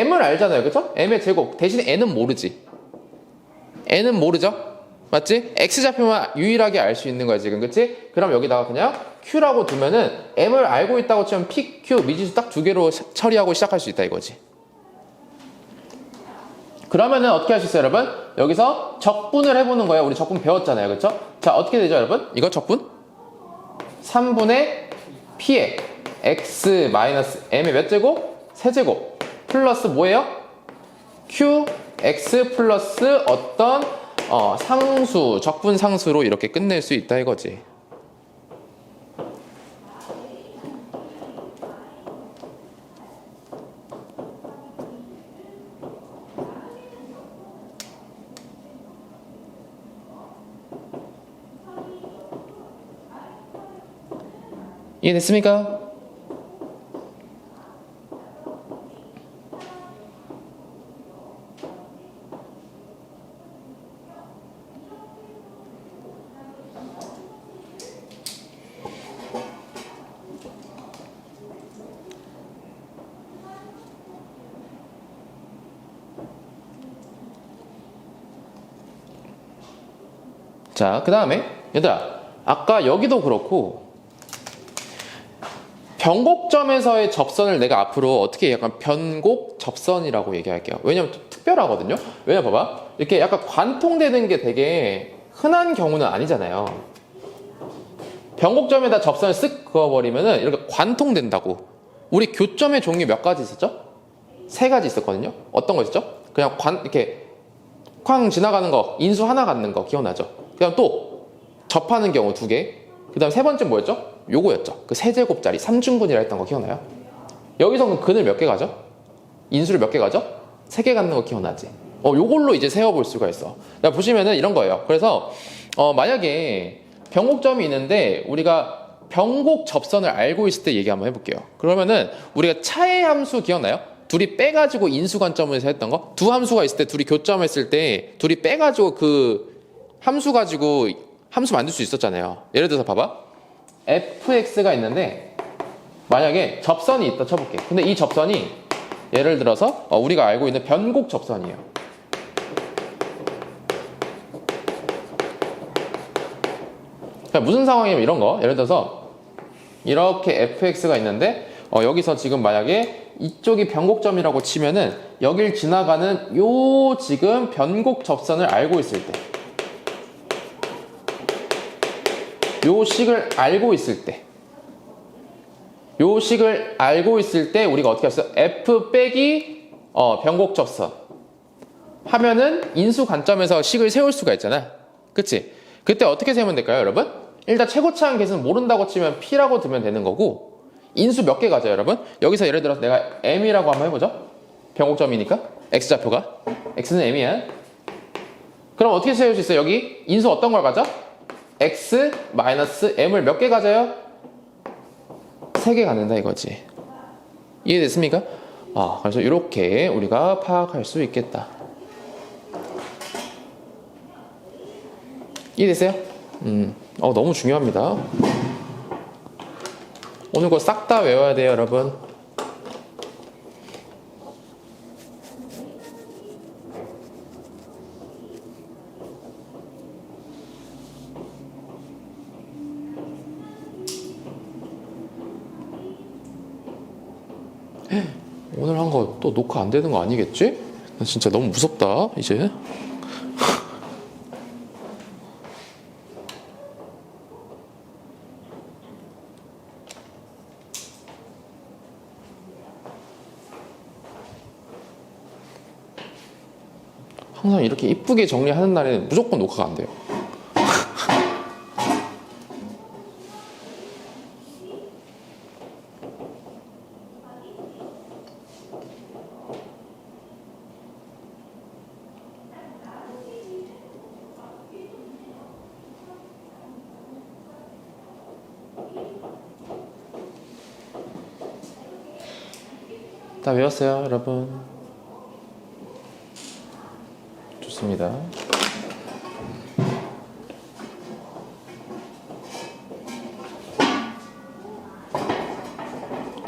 m을 알잖아요. 그쵸? m의 제곱. 대신에 n은 모르지. n은 모르죠? 맞지? x좌표만 유일하게 알 수 있는 거야 지금 그치? 그럼 여기다가 그냥 q라고 두면은 m을 알고 있다고 치면 p, q 미지수 딱 두 개로 시- 처리하고 시작할 수 있다 이거지 그러면은 어떻게 할 수 있어요 여러분? 여기서 적분을 해보는 거예요 우리 적분 배웠잖아요 그쵸? 자 어떻게 되죠 여러분? 이거 적분? 3분의 p에 x 마이너스 m의 몇 제곱? 세제곱 플러스 뭐예요? q x 플러스 어떤 어, 상수 적분 상수로 이렇게 끝낼 수 있다 이거지. 이해됐습니까? 자, 그 다음에, 얘들아, 아까 여기도 그렇고, 변곡점에서의 접선을 내가 앞으로 어떻게 약간 변곡 접선이라고 얘기할게요. 왜냐면 좀 특별하거든요. 왜냐 봐봐. 이렇게 약간 관통되는 게 되게 흔한 경우는 아니잖아요. 변곡점에다 접선을 쓱 그어버리면은 이렇게 관통된다고. 우리 교점의 종류 몇 가지 있었죠? 세 가지 있었거든요. 어떤 거 있었죠? 그냥 관, 이렇게 쾅 지나가는 거, 인수 하나 갖는 거 기억나죠? 그다음 또 접하는 경우 두 개. 그다음 세 번째 뭐였죠? 요거였죠. 그 세제곱짜리 삼중근이라 했던 거 기억나요? 여기서 그 근을 몇 개 가죠? 인수를 몇 개 가죠? 세 개 갖는 거 기억나지? 어, 요걸로 이제 세어볼 수가 있어. 자, 보시면은 이런 거예요. 그래서 어, 만약에 변곡점이 있는데 우리가 변곡 접선을 알고 있을 때 얘기 한번 해볼게요. 그러면은 우리가 차의 함수 기억나요? 둘이 빼가지고 인수 관점에서 했던 거? 두 함수가 있을 때 둘이 교점했을 때 둘이 빼가지고 그 함수 가지고 함수 만들 수 있었잖아요. 예를 들어서 봐봐. fx가 있는데 만약에 접선이 있다 쳐볼게. 근데 이 접선이 예를 들어서 어, 우리가 알고 있는 변곡 접선이에요. 그러니까 무슨 상황이냐면 이런 거. 예를 들어서 이렇게 fx가 있는데 어, 여기서 지금 만약에 이쪽이 변곡점이라고 치면은 여길 지나가는 요 지금 변곡 접선을 알고 있을 때. 요 식을 알고 있을 때. 요 식을 알고 있을 때 우리가 어떻게 했어? f 빼기 어, 변곡 접선 하면은 인수 관점에서 식을 세울 수가 있잖아. 그치? 그때 어떻게 세우면 될까요, 여러분? 일단 최고차항 계수는 모른다고 치면 p라고 두면 되는 거고 인수 몇 개 가죠, 여러분? 여기서 예를 들어서 내가 m이라고 한번 해보죠. 변곡점이니까 x좌표가 x는 m이야. 그럼 어떻게 세울 수 있어요? 여기 인수 어떤 걸 가져? X 마이너스 m을 몇 개 가져요? 세 개 갖는다 이거지. 이해됐습니까? 아, 그래서 이렇게 우리가 파악할 수 있겠다. 이해됐어요? 음, 어, 너무 중요합니다. 오늘 거 싹 다 외워야 돼요, 여러분. 오늘 한 거 또 녹화 안 되는 거 아니겠지? 나 진짜 너무 무섭다, 이제. 항상 이렇게 이쁘게 정리하는 날에는 무조건 녹화가 안 돼요. 다 외웠어요, 여러분? 좋습니다.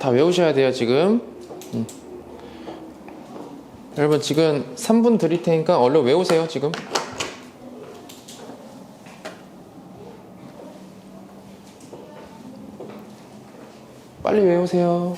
다 외우셔야 돼요, 지금. 음. 여러분 지금 3분 드릴 테니까 얼른 외우세요 지금. 빨리 외우세요.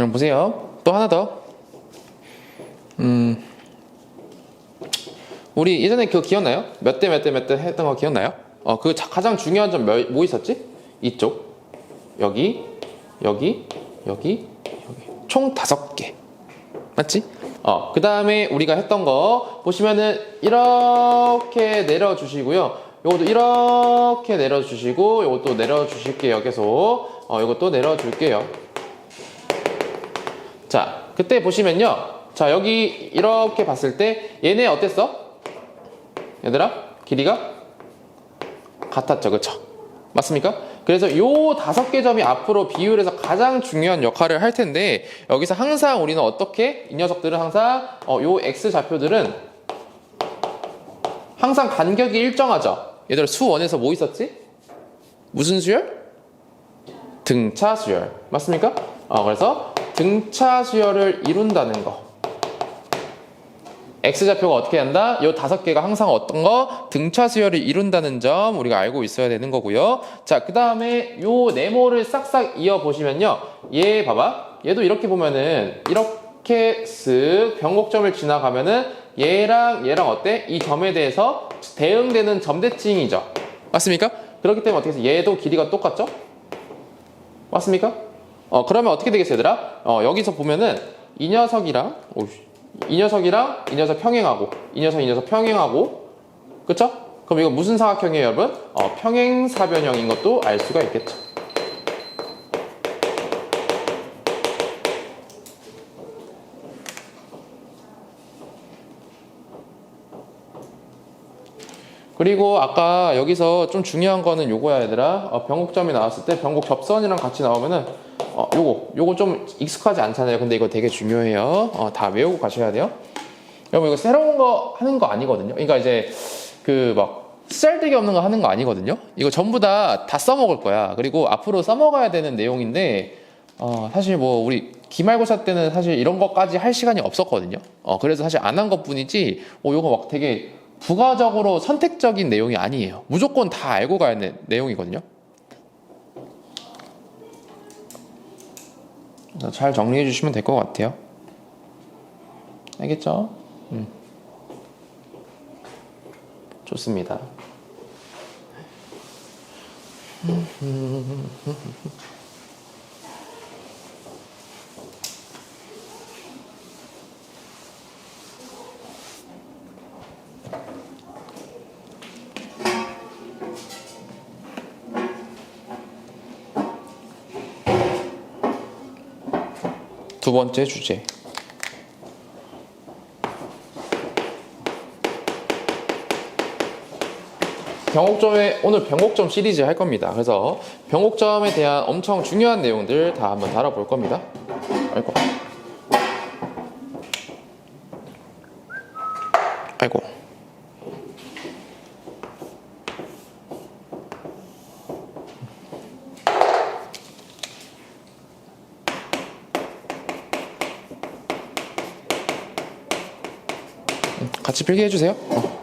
여러분 보세요. 또 하나 더. 음, 우리 예전에 그거 기억나요? 몇 대 몇 대 몇 대 했던 거 기억나요? 어, 그 자- 가장 중요한 점 뭐 있었지? 이쪽, 여기, 여기, 여기, 여기. 총 다섯 개. 맞지? 어, 그 다음에 우리가 했던 거 보시면은 이렇게 내려주시고요. 요것도 이렇게 내려주시고 요것도 내려주실게요. 계속. 어, 요것도 내려줄게요. 자, 그때 보시면요. 자, 여기 이렇게 봤을 때 얘네 어땠어? 얘들아, 길이가 같았죠. 그쵸? 맞습니까? 그래서 요 다섯 개 점이 앞으로 비율에서 가장 중요한 역할을 할 텐데 여기서 항상 우리는 어떻게 이 녀석들은 항상 어, 요 x 좌표들은 항상 간격이 일정하죠. 얘들아 수원에서 뭐 있었지? 무슨 수열? 등차 수열 맞습니까? 어, 그래서 등차 수열을 이룬다는 거. x 좌표가 어떻게 한다? 이 다섯 개가 항상 어떤 거? 등차 수열을 이룬다는 점 우리가 알고 있어야 되는 거고요. 자, 그 다음에 요 네모를 싹싹 이어 보시면요. 얘 봐봐. 얘도 이렇게 보면은 이렇게 쓱 변곡점을 지나가면은 얘랑 얘랑 어때? 이 점에 대해서 대응되는 점대칭이죠. 맞습니까? 그렇기 때문에 어떻게 해서 얘도 길이가 똑같죠? 맞습니까? 어, 그러면 어떻게 되겠어요, 얘들아? 어, 여기서 보면은 이 녀석이랑, 오, 이 녀석이랑 이 녀석 평행하고, 이 녀석, 이 녀석 평행하고, 그쵸? 그럼 이거 무슨 사각형이에요, 여러분? 어, 평행사변형인 것도 알 수가 있겠죠. 그리고 아까 여기서 좀 중요한 거는 요거야 얘들아 어, 변곡점이 나왔을 때 변곡 접선이랑 같이 나오면은 어, 요거 요거 좀 익숙하지 않잖아요. 근데 이거 되게 중요해요. 어, 다 외우고 가셔야 돼요. 여러분 이거 새로운 거 하는 거 아니거든요. 그러니까 이제 그막 쓸데기 없는 거 하는 거 아니거든요. 이거 전부 다 다 써먹을 거야. 그리고 앞으로 써먹어야 되는 내용인데 어, 사실 뭐 우리 기말고사 때는 사실 이런 것까지 할 시간이 없었거든요. 어, 그래서 사실 안 한 것 뿐이지 어, 요거 막 되게 부가적으로 선택적인 내용이 아니에요. 무조건 다 알고 가야 하는 내용이거든요. 잘 정리해 주시면 될 것 같아요. 알겠죠? 음. 좋습니다. 두 번째 주제. 병옥점에 오늘 병옥점 시리즈 할 겁니다. 그래서 병옥점에 대한 엄청 중요한 내용들 다 한번 다뤄볼 겁니다. 아이고. 같이 필기해 주세요. 어.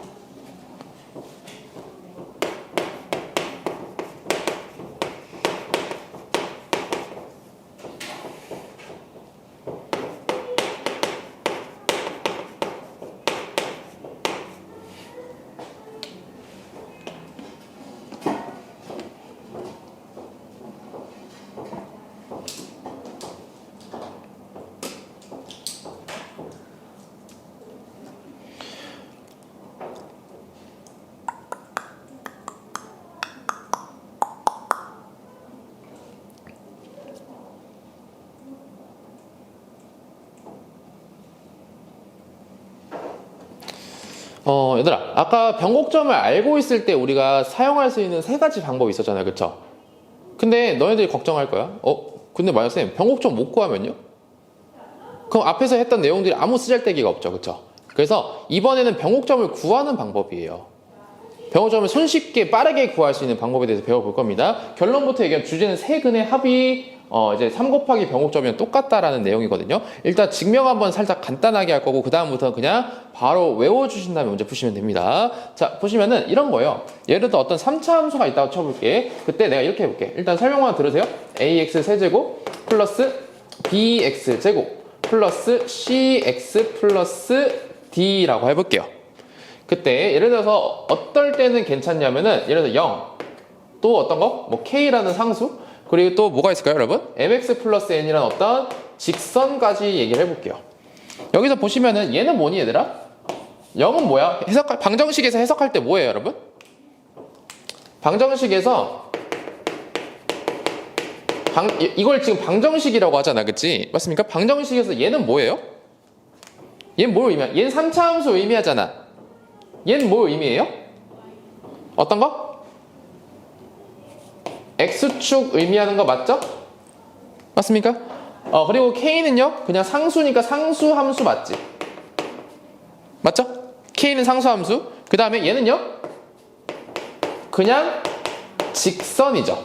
어, 얘들아, 아까 변곡점을 알고 있을 때 우리가 사용할 수 있는 세 가지 방법이 있었잖아요. 그쵸? 근데 너희들이 걱정할 거야. 어, 근데 마녀쌤, 변곡점 못 구하면요? 그럼 앞에서 했던 내용들이 아무 쓰잘데기가 없죠. 그쵸? 그래서 이번에는 변곡점을 구하는 방법이에요. 병호점을 손쉽게 빠르게 구할 수 있는 방법에 대해서 배워볼 겁니다. 결론부터 얘기한 주제는 세 근의 합이 어 이제 3 곱하기 병곡점이랑 똑같다라는 내용이거든요. 일단 증명 한번 살짝 간단하게 할 거고 그 다음부터는 그냥 바로 외워주신 다음에 문제 푸시면 됩니다. 자 보시면은 이런 거예요. 예를 들어 어떤 3차 함수가 있다고 쳐볼게. 그때 내가 이렇게 해볼게. 일단 설명만 들으세요. ax 세제곱 플러스 bx 제곱 플러스 cx 플러스 d라고 해볼게요. 그때 예를 들어서 어떨 때는 괜찮냐면은 예를 들어서 0, 또 어떤 거? 뭐 k라는 상수, 그리고 또 뭐가 있을까요, 여러분? mx 플러스 n이라는 어떤 직선까지 얘기를 해볼게요. 여기서 보시면은 얘는 뭐니, 얘들아? 0은 뭐야? 해석 방정식에서 해석할 때 뭐예요, 여러분? 방정식에서 방, 이- 이걸 지금 방정식이라고 하잖아, 그치? 맞습니까? 방정식에서 얘는 뭐예요? 얘는 뭘 의미해? 얘는 3차 함수 의미하잖아. 얘는 뭘 의미해요? 어떤 거? X축 의미하는 거 맞죠? 맞습니까? 어, 그리고 K는요? 그냥 상수니까 상수 함수 맞지? 맞죠? K는 상수 함수. 그 다음에 얘는요? 그냥 직선이죠.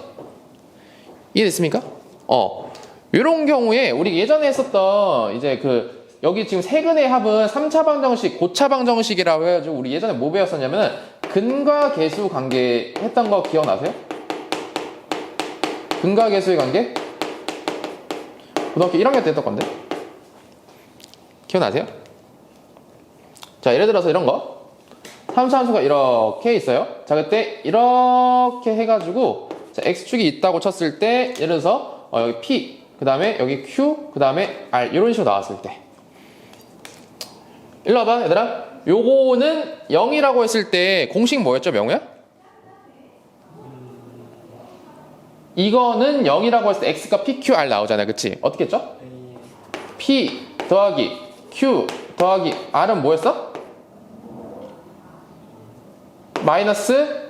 이해됐습니까? 어. 요런 경우에 우리 예전에 했었던 이제 그 여기 지금 세근의 합은 3차 방정식, 고차 방정식이라고 해가지고 우리 예전에 뭐 배웠었냐면은 근과 계수 관계 했던 거 기억나세요? 근과 계수의 관계? 고등학교 1학년 때 했던 건데? 기억나세요? 자, 예를 들어서 이런 거. 3차 함수가 이렇게 있어요. 자, 그때 이렇게 해가지고 자, x축이 있다고 쳤을 때 예를 들어서 어, 여기 p, 그 다음에 여기 q, 그 다음에 r 이런 식으로 나왔을 때 일로 와봐 얘들아 요거는 0이라고 했을 때 공식 뭐였죠 명우야? 이거는 0이라고 했을 때 x가 pqr 나오잖아 그치? 어떻게 했죠? p 더하기 q 더하기 r은 뭐였어? 마이너스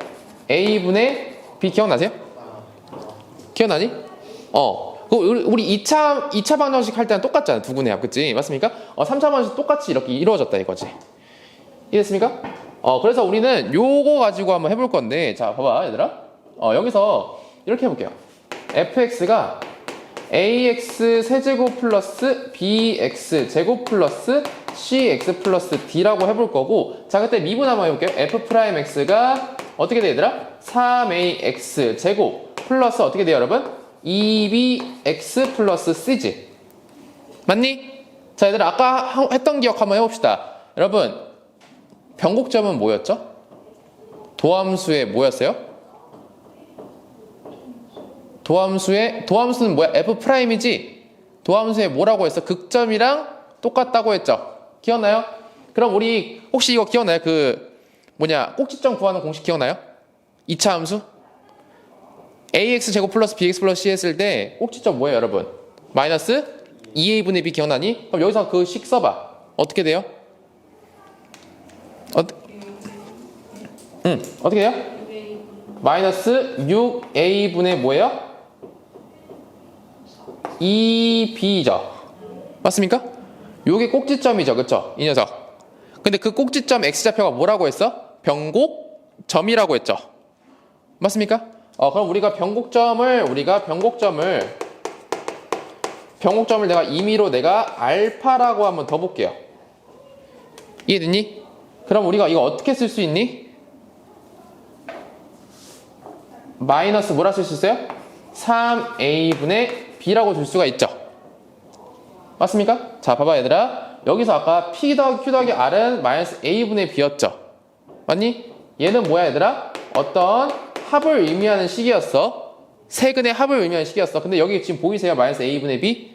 a분의 b 기억나세요? 기억나니? 어. 그 우리 우리 2차 2차 방정식 할 때랑 똑같잖아. 두 군의 합. 그치? 맞습니까? 어, 3차 방정식 똑같이 이렇게 이루어졌다 이거지. 이해됐습니까? 어, 그래서 우리는 요거 가지고 한번 해볼 건데 자, 봐봐, 얘들아. 어, 여기서 이렇게 해볼게요. fx가 ax 세제곱 플러스 bx 제곱 플러스 cx 플러스 d라고 해볼 거고 자 그때 미분 한번 해볼게요 f 프라임 x가 어떻게 돼 얘들아? 3ax 제곱 플러스 어떻게 돼요 여러분? 2bx 플러스 c지 맞니? 자 얘들아 아까 하- 했던 기억 한번 해봅시다 여러분 변곡점은 뭐였죠? 도함수의 뭐였어요? 도함수의 도함수는 뭐야? f 프라임이지. 도함수의 뭐라고 했어? 극점이랑 똑같다고 했죠. 기억나요? 그럼 우리 혹시 이거 기억나요? 그 뭐냐 꼭지점 구하는 공식 기억나요? 2차 함수? ax 제곱 플러스 bx 플러스 c 했을 때 꼭지점 뭐예요, 여러분? 마이너스 2a분의 b 기억나니? 그럼 여기서 그 식 써봐. 어떻게 돼요? 어, 응, 어떻게 돼요? 마이너스 6a분의 뭐예요? 2b죠. 맞습니까? 요게 꼭지점이죠. 그쵸? 이 녀석. 근데 그 꼭지점 x좌표가 뭐라고 했어? 변곡점이라고 했죠. 맞습니까? 어, 그럼 우리가 변곡점을, 우리가 변곡점을, 변곡점을 내가 임의로 내가 알파라고 한번 더 볼게요. 이해됐니? 그럼 우리가 이거 어떻게 쓸 수 있니? 마이너스 뭐라 쓸 수 있어요? 3a분의 b라고 줄 수가 있죠. 맞습니까? 자, 봐봐 얘들아. 여기서 아까 p 더하기 q 더하기 r은 마이너스 a분의 b였죠. 맞니? 얘는 뭐야 얘들아? 어떤 합을 의미하는 식이었어. 세근의 합을 의미하는 식이었어. 근데 여기 지금 보이세요? 마이너스 a분의 b?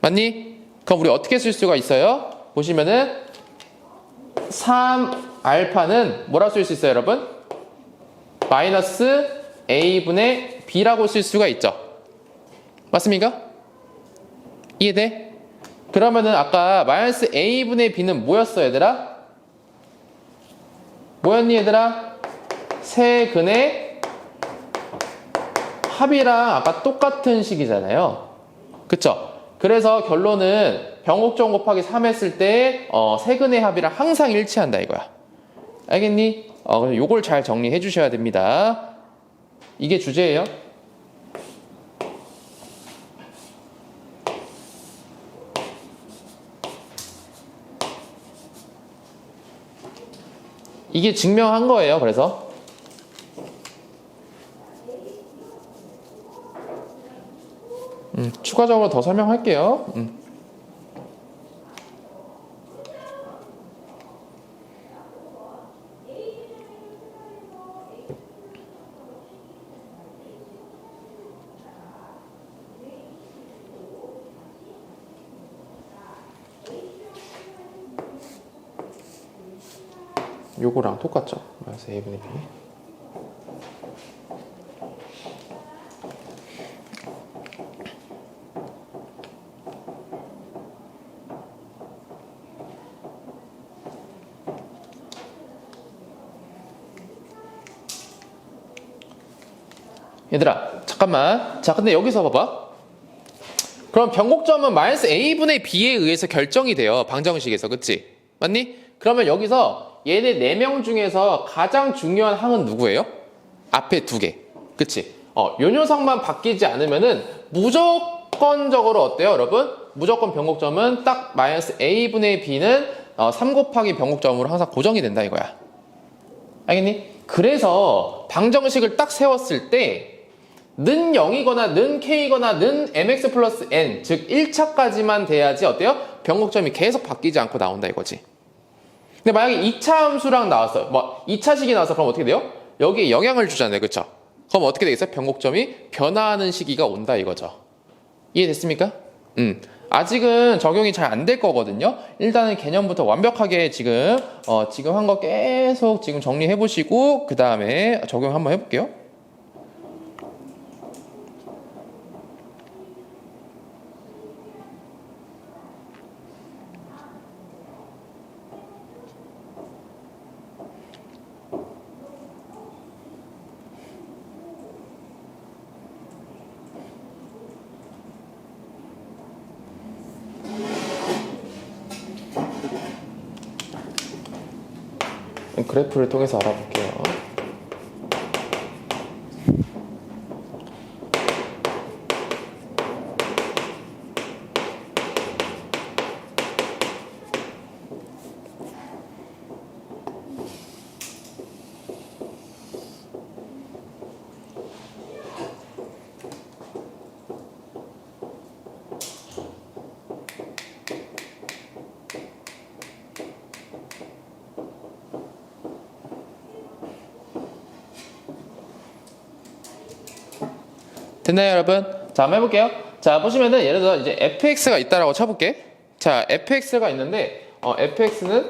맞니? 그럼 우리 어떻게 쓸 수가 있어요? 보시면은 3알파는 뭐라 쓸 수 있어요, 여러분? 마이너스 a분의 b라고 쓸 수가 있죠. 맞습니까? 이해돼? 그러면은 아까 마이너스 a분의 b는 뭐였어, 얘들아? 뭐였니, 얘들아? 세근의 합이랑 아까 똑같은 식이잖아요. 그쵸? 그래서 결론은 병곡점 곱하기 3 했을 때 어, 세근의 합이랑 항상 일치한다 이거야. 알겠니? 어, 그래서 요걸 잘 정리해 주셔야 됩니다. 이게 주제예요. 이게 증명한 거예요. 그래서 음, 추가적으로 더 설명할게요. 음. 요거랑 똑같죠? 마이너스 a분의 b. 얘들아 잠깐만 자 근데 여기서 봐봐 그럼 변곡점은 마이너스 a분의 b에 의해서 결정이 돼요 방정식에서 그치? 맞니? 그러면 여기서 얘네 4명 중에서 가장 중요한 항은 누구예요? 앞에 두 개 그치? 어, 요 녀석만 바뀌지 않으면은 무조건적으로 어때요 여러분? 무조건 변곡점은 딱 마이너스 a분의 b는 어, 3 곱하기 변곡점으로 항상 고정이 된다 이거야 알겠니? 그래서 방정식을 딱 세웠을 때 는 0이거나 는 k거나 는 mx 플러스 n 즉 1차까지만 돼야지 어때요? 변곡점이 계속 바뀌지 않고 나온다 이거지 근데 만약에 2차 함수랑 나왔어 뭐 2차식이 나와서 그럼 어떻게 돼요? 여기에 영향을 주잖아요 그쵸? 그럼 어떻게 되겠어요? 변곡점이 변화하는 시기가 온다 이거죠 이해됐습니까? 음. 아직은 적용이 잘 안 될 거거든요. 일단은 개념부터 완벽하게 지금 어, 지금 한 거 계속 지금 정리해 보시고 그 다음에 적용 한번 해볼게요. 그래프를 통해서 알아볼게요. 됐나요, 여러분? 자, 한번 해볼게요. 자, 보시면은 예를 들어 이제 fx가 있다라고 쳐볼게. 자, fx가 있는데 어, fx는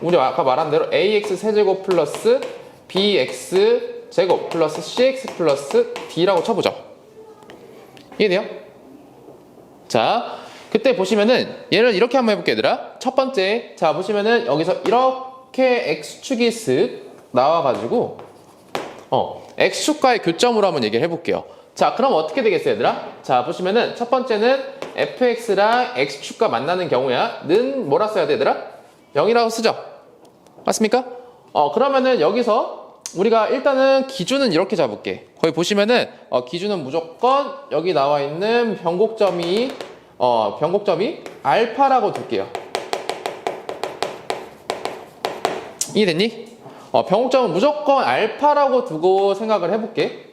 우리 아까 말한 대로 ax 세제곱 플러스 bx 제곱 플러스 cx 플러스 d라고 쳐보죠. 이해돼요? 자, 그때 보시면은 얘를 이렇게 한번 해볼게 얘들아. 첫 번째, 자 보시면은 여기서 이렇게 x축이 쓱 나와가지고 어 x축과의 교점으로 한번 얘기를 해볼게요. 자, 그럼 어떻게 되겠어요, 얘들아? 자, 보시면은 첫 번째는 fx랑 x축과 만나는 경우야. 는 뭐라 써야 돼, 얘들아? 0이라고 쓰죠? 맞습니까? 어, 그러면은 여기서 우리가 일단은 기준은 이렇게 잡을게. 거기 보시면은 어, 기준은 무조건 여기 나와 있는 변곡점이 어, 변곡점이 알파라고 둘게요. 이해됐니? 어, 병목점은 무조건 알파라고 두고 생각을 해볼게.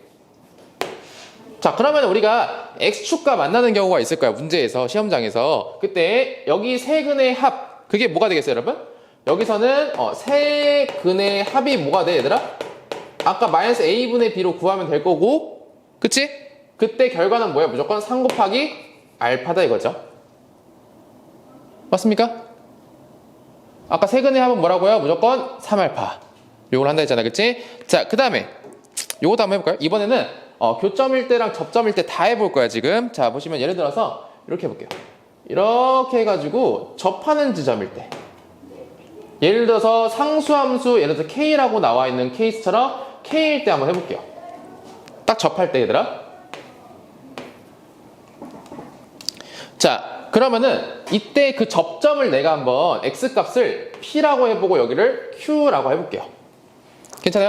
자, 그러면 우리가 x축과 만나는 경우가 있을 거야, 문제에서, 시험장에서. 그때 여기 세 근의 합, 그게 뭐가 되겠어요, 여러분? 여기서는 어, 세 근의 합이 뭐가 돼, 얘들아? 아까 마이너스 a분의 b로 구하면 될 거고, 그치? 그때 결과는 뭐야? 무조건 3 곱하기 알파다 이거죠. 맞습니까? 아까 세 근의 합은 뭐라고요? 무조건 3알파. 요걸 한다 했잖아, 그치? 자, 그 다음에 요것도 한번 해볼까요? 이번에는 어, 교점일 때랑 접점일 때 다 해볼 거야, 지금. 자, 보시면 예를 들어서 이렇게 해볼게요. 이렇게 해가지고 접하는 지점일 때. 예를 들어서 상수함수, 예를 들어서 K라고 나와 있는 케이스처럼 K일 때 한번 해볼게요. 딱 접할 때, 얘들아. 자, 그러면은 이때 그 접점을 내가 한번 X 값을 P라고 해보고 여기를 Q라고 해볼게요. 괜찮아요?